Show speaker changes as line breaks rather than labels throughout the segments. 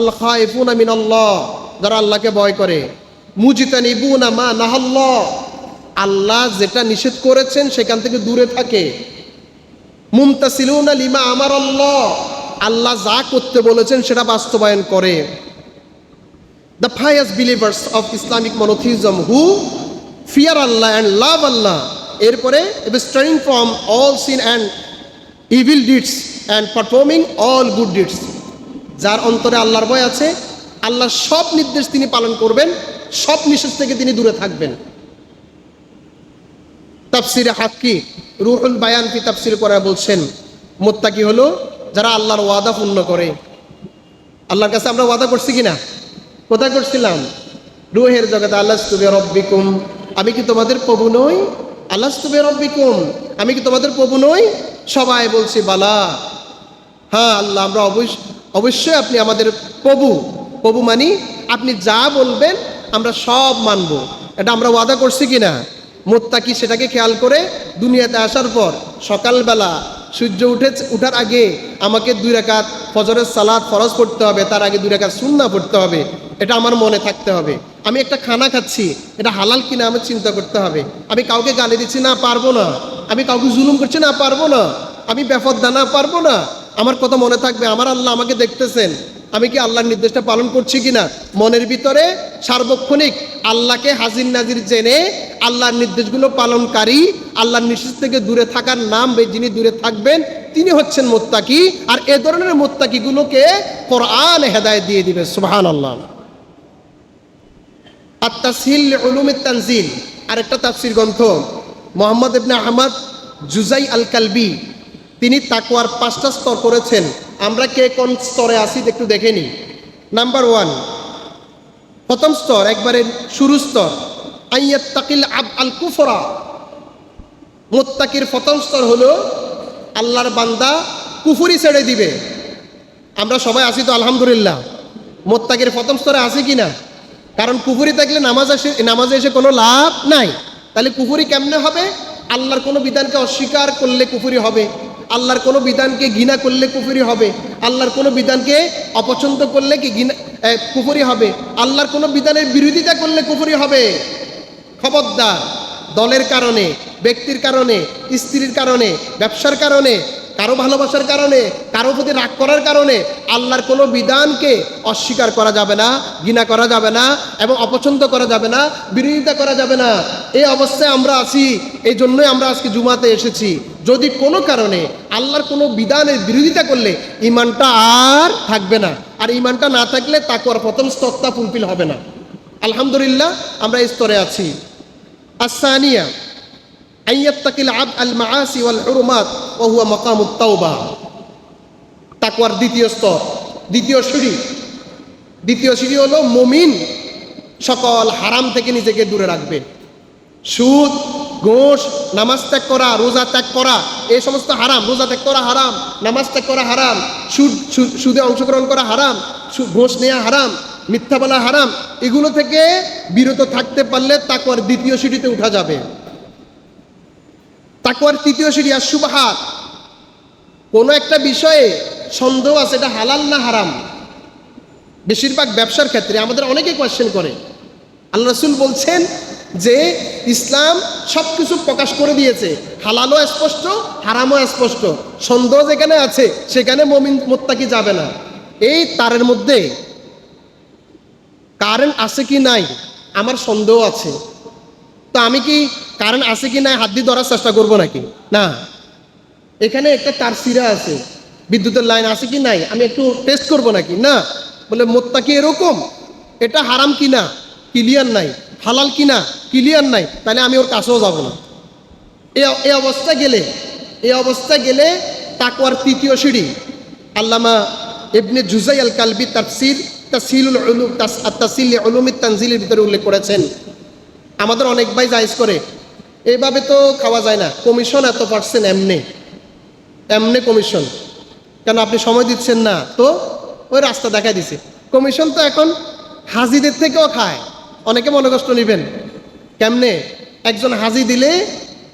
আল খায়ফুনা মিন আল্লাহ যারা আল্লাহকে ভয় করে। মুজিতা নিবুনা মা নাহাল্লাহ, আল্লাহ যেটা নিষেধ করেছেন সেখান থেকে দূরে থাকে। মুমতাসিলুনা লিমা আমার আল্লাহ আল্লাহ যা করতে বলেছেন সেটা বাস্তবায়ন করে। The pious believers of Islamic monotheism who fear Allah and love Allah এরপরে starting from all sin and evil deeds and performing all good deeds যার অন্তরে আল্লাহর ভয় আছে, আল্লাহর সব নির্দেশ তিনি পালন করবেন, সব নিষেধ থেকে তিনি দূরে থাকবেন। তাফসিরে হাক্কি, রুহুল বায়ান কি তাফসির করা বলছেন, মোত্তাকি হলো যারা আল্লাহর ওয়াদা পূর্ণ করে। আল্লাহর কাছে আমরা ওয়াদা করছি কি না কোথায় করছিলাম? রুহের জগতে আল্লাহ তুবে রব্বিকুম, আমি কি তোমাদের প্রভু নই? আল্লাহ তুবে রব্বিকুম, আমি কি তোমাদের প্রভু নই? সবাই বলছি, বালা। হ্যাঁ আল্লাহ, আমরা অবশ্য অবশ্যই আপনি আমাদের প্রভু প্রভু মানি, আপনি যা বলবেন আমরা সব মানব। এটা আমরা ওয়াদা করছি কি না মোত্তাকি সেটাকে খেয়াল করে দুনিয়াতে আসার পর সকালবেলা সূর্য উঠে, উঠার আগে আমাকে দুই রাকাত ফজরের সালাদ ফরজ পড়তে হবে, তার আগে দুই রাকাত সুন্না পড়তে হবে। এটা আমার মনে থাকতে হবে। আমি একটা খানা খাচ্ছি, এটা হালাল কিনা আমার চিন্তা করতে হবে। আমি কাউকে গালি দিচ্ছি, না, পারব না। আমি কাউকে জুলুম করছি, না, পারব না। আমি বেফদ্দা, না, পারব না। আমার কথা মনে থাকবে, আমার আল্লাহ আমাকে দেখতেছেন। আমি কি আল্লাহর নির্দেশটা পালন করছি কিনা? মনের ভিতরে সার্বক্ষণিক আল্লাহকে হাজির নাজির জেনে আল্লাহর নির্দেশগুলো পালনকারী, আল্লাহর নির্দেশ থেকে দূরে থাকার নাম যিনি দূরে থাকবেন, তিনি হচ্ছেন মোত্তাকি। আর এ ধরনের মোত্তাকিগুলোকে কোরআন হেদায় দিয়ে দিবে সুবহান আল্লাহ আত্মাসিল উলুমের তানজিল। আরেকটা তাফসির গ্রন্থ, মোহাম্মদ ইবনে আহমদ জুজাই আল কালবি তিনি তাকওয়ার পাঁচটা স্তর করেছেন। আমরা কে কোন স্তরে আসি একটু দেখে নিই। নাম্বার ওয়ান প্রথম স্তর, একবারে শুরু স্তর। আইয়াত তাকিল আব আল কুফরা। মোত্তাকির প্রথম স্তর হলো, আল্লাহর বান্দা কুফুরি ছেড়ে দিবে। আমরা সবাই আসি তো, আলহামদুলিল্লাহ। মোত্তাকির প্রথম স্তরে আসি কি না? কারণ কুফুরি থাকলে নামাজ আসে, নামাজে এসে কোনো লাভ নাই। তাহলে কুফুরি কেমনে হবে? আল্লাহর কোনো বিধানকে অস্বীকার করলে কুফুরি হবে। আল্লাহর কোনো বিধানকে ঘৃণা করলে কুফুরি হবে। আল্লাহর কোনো বিধানকে অপছন্দ করলে কি ঘৃণা কুফুরি হবে। আল্লাহর কোনো বিধানের বিরোধিতা করলে কুফুরি হবে। খবরদার, দলের কারণে, ব্যক্তির কারণে, স্ত্রীর কারণে, ব্যবসার কারণে, কারও ভালোবাসার কারণে, কারও প্রতি রাগ করার কারণে আল্লাহর কোনো বিধানকে অস্বীকার করা যাবে না, ঘৃণা করা যাবে না এবং অপছন্দ করা যাবে না, বিরোধিতা করা যাবে না। এই অবস্থায় আমরা আছি, এই জন্যই আমরা আজকে জুমাতে এসেছি। যদি কোনো কারণে আল্লাহর কোনো বিধানের বিরোধিতা করলে ইমানটা আর থাকবে না, আর ইমানটা না থাকলে তাকুয়ার প্রথম স্তরটা ফুলফিল হবে না। আলহামদুলিল্লাহ, আমরা এই স্তরে আছি। আসানিয়া আইয়াত্তাকিল আব আল মাআসি ওয়াল হুরুমাত ওয়া হুয়া মাকামুত তাওবা। দ্বিতীয় স্তর, দ্বিতীয় সিঁড়ি। দ্বিতীয় সিঁড়ি হলো মুমিন সকল হারাম থেকে নিজেকে দূরে রাখবে। সুদ ঘোষ, নামাজ ত্যাগ করা, রোজা ত্যাগ করা, এই সমস্ত হারাম, রোজা ত্যাগ করা হারাম, নামাজ ত্যাগ করা হারাম, সুদ, সুদে অংশগ্রহণ করা হারাম ঘোষ নেওয়া হারাম, মিথ্যা বলা হারাম, এগুলো থেকে বিরত থাকতে পারলে তাকওয়ার দ্বিতীয় সিঁড়িতে উঠা যাবে। তাকওয়ার তৃতীয় সিঁড়ি আর সুবাহাত কোনো একটা বিষয়ে সন্দেহ আছে এটা হালাল না হারাম। বেশিরভাগ ব্যবসার ক্ষেত্রে আমাদের অনেকে কোয়েশ্চেন করে। আল্লাহ রসুল বলছেন যে ইসলাম সব কিছু প্রকাশ করে দিয়েছে। হালালও স্পষ্ট, হারামও স্পষ্ট। সন্দেহ যেখানে আছে, সেখানে মমিন, মোত্তাকি যাবে না। এই তারের মধ্যে কারেন্ট আছে কি নাই, আমার সন্দেহ আছে। তো আমি কি কারেন্ট আছে কি নাই, হাত দিয়ে ধরার চেষ্টা করব নাকি? না। এখানে একটা তার সিরা আছে। বিদ্যুতের লাইন আছে কি নাই, আমি একটু টেস্ট করব নাকি? না। বলে মোত্তা কি এরকম, এটা হারাম কি না? ক্লিয়ার নাই। হালাল কিনা ক্লিয়ার নাই, তাহলে আমি ওর কাছেও যাব না। এ অবস্থা গেলে এই অবস্থা গেলে তাকওয়ার তৃতীয় সিঁড়ি। আল্লামা ইবনে জুজাই আল কালবি তাফসির তাসিলুল উলুম তাস- তাসিল উলুমিত তানজিলের ভিতরে উল্লেখ করেছেন। আমাদের অনেক ভাই জায়েজ করে এইভাবে তো খাওয়া যায় না। কমিশন এত পার্সেন্ট এমনি এমনি কমিশন কেন আপনি সময় দিচ্ছেন না? তো ওই রাস্তা দেখা দিছে। কমিশন তো এখন হাজিদের থেকেও খায়। অনেকে মনে কষ্ট নেবেন। কেমনে? একজন হাজি দিলে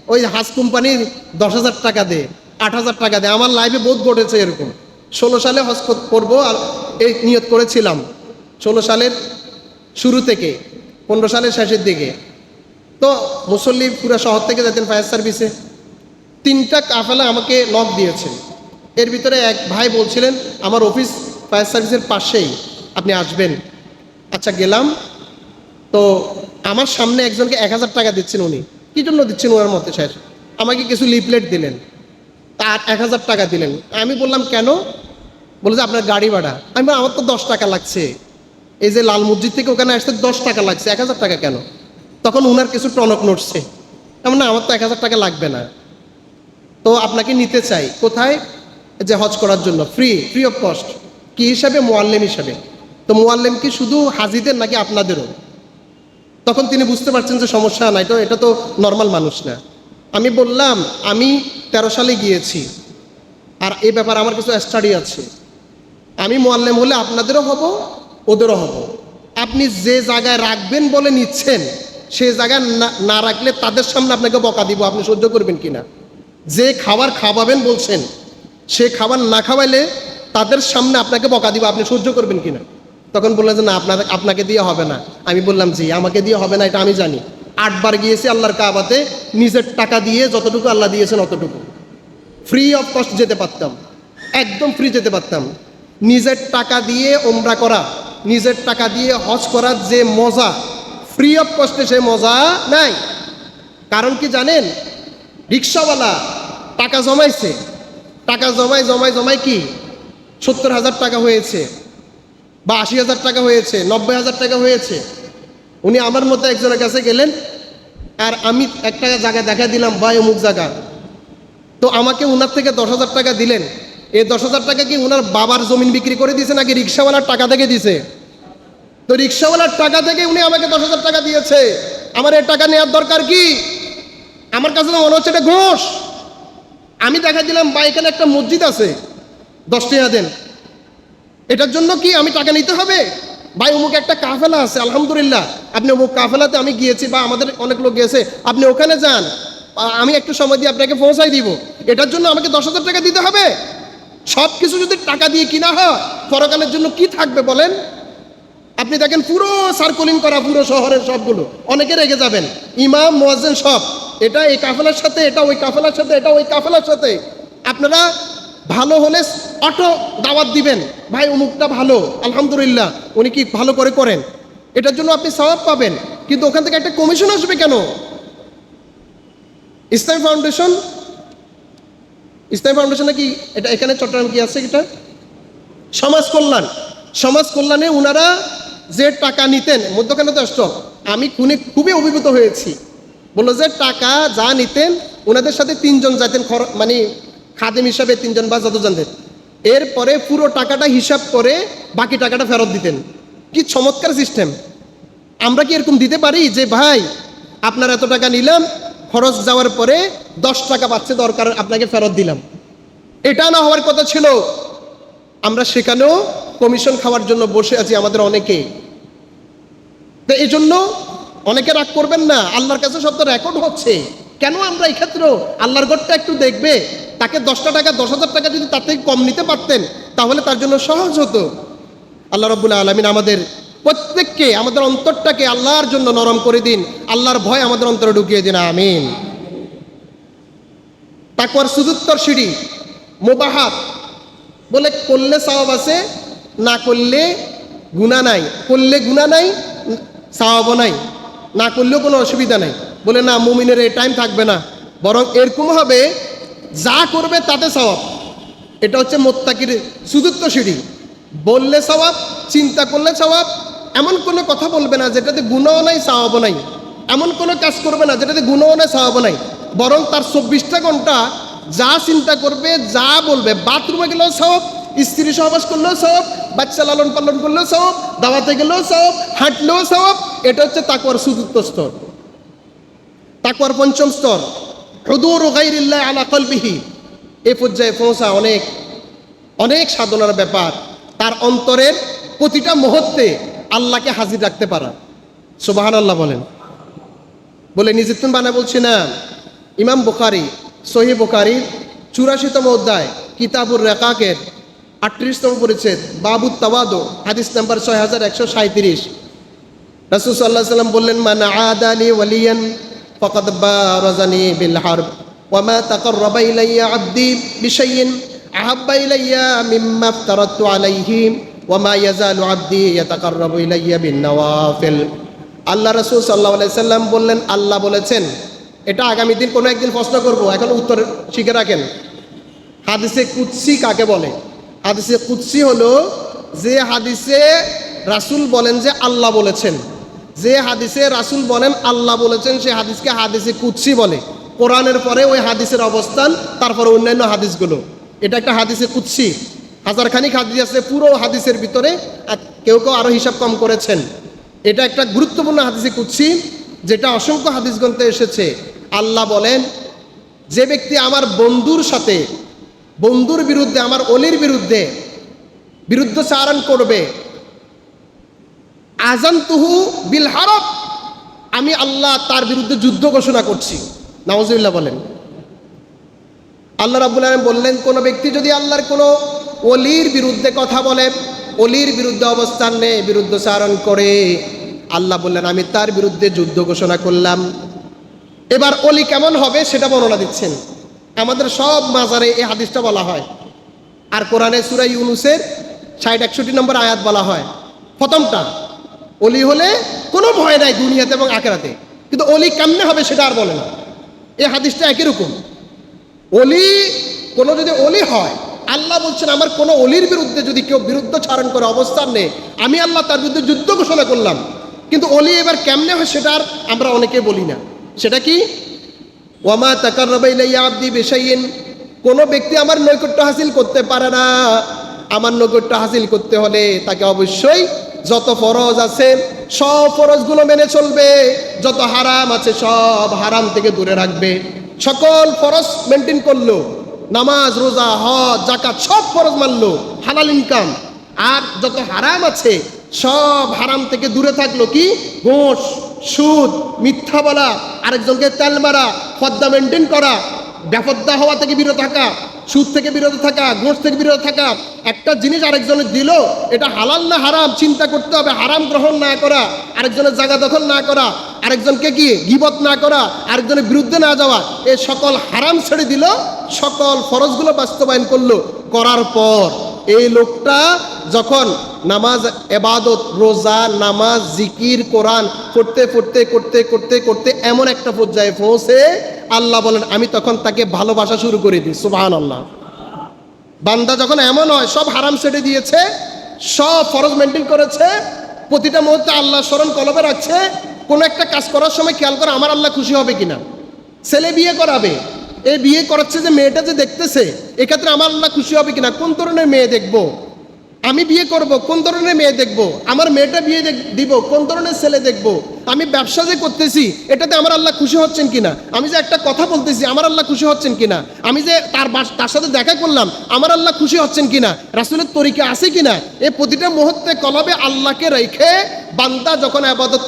ওই হাজ কোম্পানির দশ হাজার টাকা দে আট হাজার টাকা দে আমার লাইফে বহুত ঘটেছে এরকম। ষোলো সালে হজ কর- করব আর এই নিয়ত করেছিলাম। ষোলো সালের শুরু থেকে, পনেরো সালের শেষের দিকে। তো মুসল্লি পুরো শহর থেকে যেতেন ফায়ার সার্ভিসে তিনটা কাফেলা আমাকে নক দিয়েছেন। এর ভিতরে এক ভাই বলছিলেন, আমার অফিস ফায়ার সার্ভিসের পাশেই, আপনি আসবেন। আচ্ছা গেলাম। তো আমার সামনে একজনকে এক হাজার টাকা দিচ্ছেন উনি। কী জন্য দিচ্ছেন ওনার মতে, স্যার? আমাকে কিছু লিফলেট দিলেন। তার এক হাজার টাকা দিলেন। আমি বললাম, কেন? বলে যে, আপনার গাড়ি ভাড়া। আমি আমার তো দশ টাকা লাগছে। এই যে লাল মসজিদ থেকে ওখানে আসতে দশ টাকা লাগছে। এক হাজার টাকা কেন? তখন উনার কিছু টনক নড়ছে। এমন না আমার তো এক হাজার টাকা লাগবে না। তো আপনাকে নিতে চাই। কোথায়? যে, হজ করার জন্য। ফ্রি ফ্রি অফ কস্ট কি হিসাবে? মোয়াল্লেম হিসাবে। তো মোয়াল্লেম কি শুধু হাজিদের নাকি আপনাদেরও? তখন তিনি বুঝতে পারছেন যে সমস্যা নাই, তো এটা তো নর্মাল মানুষ না। আমি বললাম, আমি তেরো সালে গিয়েছি, আর এই ব্যাপারে আমার কিছু স্টাডি আছে। আমি মোয়াল্লেম হলে আপনাদেরও হব, ওদেরও হব। আপনি যে জায়গায় রাখবেন বলে নিচ্ছেন, সে জায়গায় না- না রাখলে তাদের সামনে আপনাকে বকা দিব, আপনি সহ্য করবেন কিনা? যে খাবার খাওয়াবেন বলছেন, সে খাবার না খাওয়াইলে তাদের সামনে আপনাকে বকা দিব, আপনি সহ্য করবেন কিনা? তখন বললেন যে না আপনাদের আপনাকে দিয়ে হবে না। আমি বললাম, জি, আমাকে দিয়ে হবে না, এটা আমি জানি। আটবার গিয়েছি আল্লাহর কাবাতে, নিজের টাকা দিয়ে যতটুকু আল্লাহ দিয়েছেন অতটুকু। ফ্রি অফ কস্ট যেতে পারতাম। একদম ফ্রি যেতে পারতাম। নিজের টাকা দিয়ে ওমরা করা, নিজের টাকা দিয়ে হজ করার যে মজা ফ্রি অফ কস্টে সে মজা নাই। কারণ কি জানেন? রিক্সাওয়ালা টাকা জমাইছে। টাকা জমাই জমাই জমাই কি? সত্তর হাজার টাকা হয়েছে। বা আশি হাজার টাকা হয়েছে, নব্বই হাজার টাকা হয়েছে। উনি আমার মতো একজনের কাছে গেলেন, আর আমি একটা জায়গা দেখা দিলাম বা অমুক জায়গা। তো আমাকে উনার থেকে দশ হাজার টাকা দিলেন। এই দশ হাজার টাকা কি উনার বাবার জমিন বিক্রি করে দিয়েছে, নাকি রিক্সাওয়ালার টাকা থেকে দিছে তো রিক্সাওয়ালার টাকা থেকে উনি আমাকে দশ হাজার টাকা দিয়েছে। আমার এই টাকা নেওয়ার দরকার কি? আমার কাছে মনে হচ্ছে এটা ঘোষ। আমি দেখা দিলাম বা এখানে একটা মসজিদ আছে। দশ টাকা দেন। এটার জন্য কি আমি টাকা নিতে হবে? ভাই, অমুক একটা কাফেলা আছে, আলহামদুলিল্লাহ। আপনি অমুক কাফেলাতে আমি গিয়েছি বা আমাদের অনেক লোক গেছে আপনি ওখানে যান। আমি একটু সময় দিয়ে আপনাকে পৌঁছাই দিব। এটার জন্য আমাকে দশ হাজার টাকা দিতে হবে। সব কিছু যদি টাকা দিয়ে কিনা হয়, পরকালের জন্য কি থাকবে বলেন? আপনি দেখেন পুরো সার্কুলিং করা পুরো শহরের সবগুলো। অনেকে রেগে যাবেন। ইমাম, মোয়াজ্জেন সব। এটা এই কাফেলার সাথে, এটা ওই কাফেলার সাথে, এটা ওই কাফেলার সাথে। আপনারা ভালো হলে অটো দাওয়াত দিবেন। ভাই, অমুকটা ভালো, আলহামদুলিল্লাহ, উনি কি ভালো করে করেন। এটার জন্য আপনি সওয়াব পাবেন। কিন্তু ওখান থেকে একটা কমিশন আসবে কেন? ইসলাম ফাউন্ডেশন ইসলাম ফাউন্ডেশনে কি এটা এখানে চট্টগ্রাম কি আছে এটা? সমাজ কল্যাণ। সমাজ কল্যাণে ওনারা যে টাকা নিতেন, মধ্যখানে তো স্টক আমি খুনে খুবই অভিভূত হয়েছি। বলল যে টাকা যা নিতেন ওনাদের সাথে তিনজন যাইতেন মানে খাদেম হিসাবে তিনজন বা যতজন যেতেন এরপরে পুরো টাকাটা হিসাব করে বাকি টাকাটা ফেরত দিতেন। কি চমৎকার সিস্টেম। আমরা কি এরকম দিতে পারি যে, ভাই, আপনার এত টাকা নিলাম, খরচ যাওয়ার পরে দশ টাকা পাচ্ছে দরকার, আপনাকে ফেরত দিলাম। এটা না হওয়ার কথা ছিল। আমরা সেখানেও কমিশন খাওয়ার জন্য বসে আছি আমাদের অনেকে। তো এই জন্য অনেকে রাগ করবেন না। আল্লাহর কাছে সব তো রেকর্ড হচ্ছে। কেন আমরা এই ক্ষেত্রেও আল্লাহর ঘরটা একটু দেখবে। তাকে দশটা টাকা, দশ হাজার টাকা যদি তার থেকে কম নিতে পারতেন, তাহলে তার জন্য সহজ হতো। আল্লাহ রব্বুল আলমিন আমাদের প্রত্যেককে, আমাদের অন্তরটাকে আল্লাহর জন্য নরম করে দিন। আল্লাহর ভয় আমাদের অন্তরে ঢুকিয়ে দিন, আমিন। তাকওয়ার সুদুত্তর সিঁড়ি, মোবাহাত। বলে, করলে সওয়াব আছে, না করলে গুণা নাই। করলে গুণা নাই, সওয়াবও নাই। না করলেও কোনো অসুবিধা নাই। বলে, না, মুমিনের এই টাইম থাকবে না। বরং এরকম হবে যা করবে তাতে সওয়াব। এটা হচ্ছে মোত্তাকির সুদুত্ব সিঁড়ি। বললে সওয়াব, চিন্তা করলে স্বভাব এমন কোনো কথা বলবে না যেটাতে গুণও নাই, সওয়াবও নাই। এমন কোনো কাজ করবে না যেটাতে গুণও নাই, সওয়াবও নাই। বরং তার চব্বিশটা ঘণ্টা যা চিন্তা করবে, যা বলবে, বাথরুমে গেলেও সব স্ত্রী সহবাস করলেও সব বাচ্চা লালন পালন করলেও সব দাওয়াতে গেলেও সব হাঁটলেও সব এটা হচ্ছে তাকুয়ার সুদুত্ত স্তর। তাকুয়ার পঞ্চম স্তর। হুদুর গাইরিল্লাহ আলা কলবিহি। এ পর্যায়ে পৌঁছা অনেক অনেক সাধনার ব্যাপার। তার অন্তরের প্রতিটা মুহূর্তে আল্লাহকে হাজির রাখতে পারা। সুবাহান আল্লাহ বলেন। বলে নিজের বানা বলছি, না, ইমাম বুখারি সহি বুখারির চুরাশিতম অধ্যায়, কিতাবুর রেকাকের আটত্রিশতম পরিচ্ছেদ, বাবু তাওয়াদো, হাদিস নাম্বার ছয় হাজার একশো সাঁত্রিশ রাসুল সাল্লাহ সাল্লাম বললেন, মান আদালি ওয়ালিয়ান বিল হারব ওয়ামা তাকাররাবা ইলাইয়া আবদি বিশাইইন আহাব্বা ইলাইয়া মিম্মা আফতারাতু আলাইহি ওয়ামা ইয়াজালু আবদি ইয়াতাকাররাবু ইলাইয়া বিন নওয়াফিল আল্লাহ রাসূল আলাইহি সাল্লাম বললেন, আল্লাহ বলেছেন, এটা আগামী দিন কোনো একদিন প্রশ্ন করব। এখন উত্তর শিখে রাখেন। হাদিসে কুৎসি কাকে বলে? হাদিসে কুৎসি হলো যে হাদিসে রাসূল বলেন যে আল্লাহ বলেছেন। যে হাদিসে রাসূল বলেন, আল্লাহ বলেছেন সে হাদিসকে হাদিসে কুৎসি বলে। কোরআনের পরে ওই হাদিসের অবস্থান, তারপরে অন্যান্য হাদিসগুলো। এটা একটা হাদিসে কুৎসি হাজার খানিক হাদিস আছে, পুরো হাদিসের ভিতরে কেউ কেউ আরও হিসাব কম করেছেন। এটা একটা গুরুত্বপূর্ণ হাদিসে কুৎসি যেটা অসংখ্য হাদিস গ্রন্থে এসেছে। আল্লাহ বলেন, যে ব্যক্তি আমার বন্ধুর সাথে, বন্ধুর বিরুদ্ধে, আমার অলির বিরুদ্ধে বিরুদ্ধ বিরুদ্ধচারণ করবে আজান তুহু বিল হারব আমি আল্লাহ তার বিরুদ্ধে যুদ্ধ ঘোষণা করছি। নওয়াজুল্লাহ বলেন। আল্লাহ রাবুল আলম বললেন, কোনো ব্যক্তি যদি আল্লাহর কোনো অলির বিরুদ্ধে কথা বলে অলির বিরুদ্ধে অবস্থান নেয় বিরুদ্ধচারণ করে, আল্লাহ বললেন, আমি তার বিরুদ্ধে যুদ্ধ ঘোষণা করলাম। এবার অলি কেমন হবে সেটা বর্ণনা দিচ্ছেন। আমাদের সব মাজারে এই হাদিসটা বলা হয়। আর কোরআনে সুরাই ইউনুসের ষাট, একষট্টি নম্বর আয়াত বলা হয়। প্রথমটা অলি হলে কোনো ভয় নাই দুনিয়াতে এবং আখেরাতে। কিন্তু অলি কেমনে হবে সেটা আর বলে না। এই হাদিসটা একই রকম। অলি, কোনো যদি অলি হয়, আল্লাহ বলছেন, আমার কোনো অলির বিরুদ্ধে যদি কেউ বিরুদ্ধ ছাড়ন করে অবস্থান নেই আমি আল্লাহ তার বিরুদ্ধে যুদ্ধ ঘোষণা করলাম। কিন্তু অলি এবার কেমনে হয় সেটা আর আমরা অনেকে বলি না। সেটা কি? ওয়ামা তাকার তাকারবাইলাইয়া আব্দি বেশাইন কোনো ব্যক্তি আমার নৈকট্য হাসিল করতে পারে না। আমার নৈকট্য হাসিল করতে হলে তাকে অবশ্যই যত ফরজ আছে, সব ফরজগুলো মেনে চলবে। যত হারাম আছে, সব হারাম থেকে দূরে রাখবে। সকল ফরজ মেনটেন করল। নামাজ, রোজা, হজ জাকাত সব ফরজ মানলো। হালাল ইনকাম আর যত হারাম আছে, সব হারাম থেকে দূরে থাকল কি? ঘোষ, সুদ, মিথ্যা বলা, আরেকজনকে তেল মারা ফদ্দা মেনটেন করা বেফদ্দা হওয়া থেকে বিরত থাকা সুদ থেকে বিরত থাকা ঘোষ থেকে বিরত থাকা, একটা জিনিস আরেকজনের দিল, এটা হালাল না হারাম চিন্তা করতে হবে, হারাম গ্রহণ না করা, আরেকজনের জায়গা দখল না করা, আরেকজনকে কি গিবত না করা, আরেকজনের বিরুদ্ধে না যাওয়া, এ সকল হারাম ছেড়ে দিল, সকল ফরজগুলো বাস্তবায়ন করল, করার পর এই লোকটা যখন নামাজ, এবাদত, রোজা, নামাজ, জিকির, কোরআন পড়তে পড়তে, করতে করতে করতে এমন একটা পর্যায়ে পৌঁছে আল্লাহ বলেন, আমি তখন তাকে ভালোবাসা শুরু করে দিই। সুবাহান আল্লাহ বান্দা যখন এমন হয়, সব হারাম ছেড়ে দিয়েছে, সব ফরজ মেনটেন করেছে, প্রতিটা মুহূর্তে আল্লাহ স্মরণ কলবে রাখছে, কোনো একটা কাজ করার সময় খেয়াল করে আমার আল্লাহ খুশি হবে কিনা? ছেলে বিয়ে করাবে, এই বিয়ে করাচ্ছে যে মেয়েটা যে দেখতেছে, এক্ষেত্রে আমার আল্লাহ খুশি হবে কিনা? কোন ধরনের মেয়ে দেখব? আমি বিয়ে করব, কোন ধরনের মেয়ে দেখব? আমার মেয়েটা বিয়ে দিব, কোন ধরনের ছেলে দেখব? আমি ব্যবসা যে করতেছি, এটাতে আমার আল্লাহ খুশি হচ্ছেন কিনা? আমি যে একটা কথা বলতেছি, আমার আল্লাহ খুশি হচ্ছেন কিনা? আমি যে তার তার সাথে দেখা করলাম, আমার আল্লাহ খুশি হচ্ছেন কিনা? রাসুলের তরিকা আছে কিনা? এই প্রতিটা মুহূর্তে কলবে আল্লাহকে রেখে বান্দা যখন আবাদত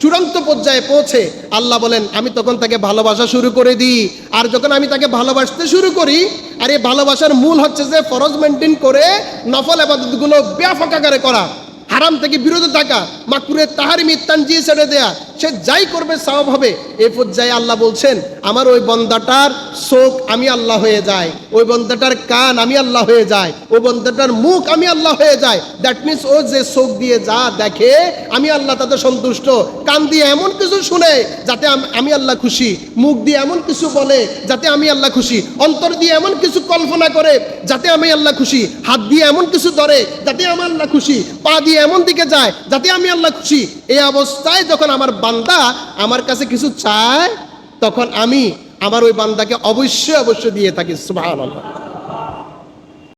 চূড়ান্ত পর্যায়ে পৌঁছে আল্লাহ বলেন, আমি তখন তাকে ভালোবাসা শুরু করে দিই। আর যখন আমি তাকে ভালোবাসতে শুরু করি, আর এই ভালোবাসার মূল হচ্ছে যে ফরজ মেনটেন করে নফল আবাদতগুলো ব্যাপক আকারে করা, হারাম থেকে বিরত থাকা মাকুরে তাহারি মিত্তান জিয়ে ছেড়ে দেয়া সে যাই করবে সব হবে। এই পর্যায়ে আল্লাহ বলছেন, আমার ওই বন্দাটার চোখ আমি আল্লাহ হয়ে যায় ওই বন্দাটার কান আমি আল্লাহ হয়ে যায় ওই বন্দাটার মুখ আমি আল্লাহ হয়ে যায় দ্যাট মিনস ও যে চোখ দিয়ে যা দেখে আমি আল্লাহ তাতে সন্তুষ্ট। কান দিয়ে এমন কিছু শুনে যাতে আমি আল্লাহ খুশি। মুখ দিয়ে এমন কিছু বলে যাতে আমি আল্লাহ খুশি। অন্তর দিয়ে এমন কিছু কল্পনা করে যাতে আমি আল্লাহ খুশি। হাত দিয়ে এমন কিছু ধরে যাতে আমি আল্লাহ খুশি। পা দিয়ে এমন দিকে যায় যাতে আমি আল্লাহ খুশি। এই অবস্থায় যখন আমার বান্দা আমার কাছে কিছু চায়, তখন আমি আমার ওই বান্দাকে অবশ্যই অবশ্যই দিয়ে থাকি, সুবহানাল্লাহ।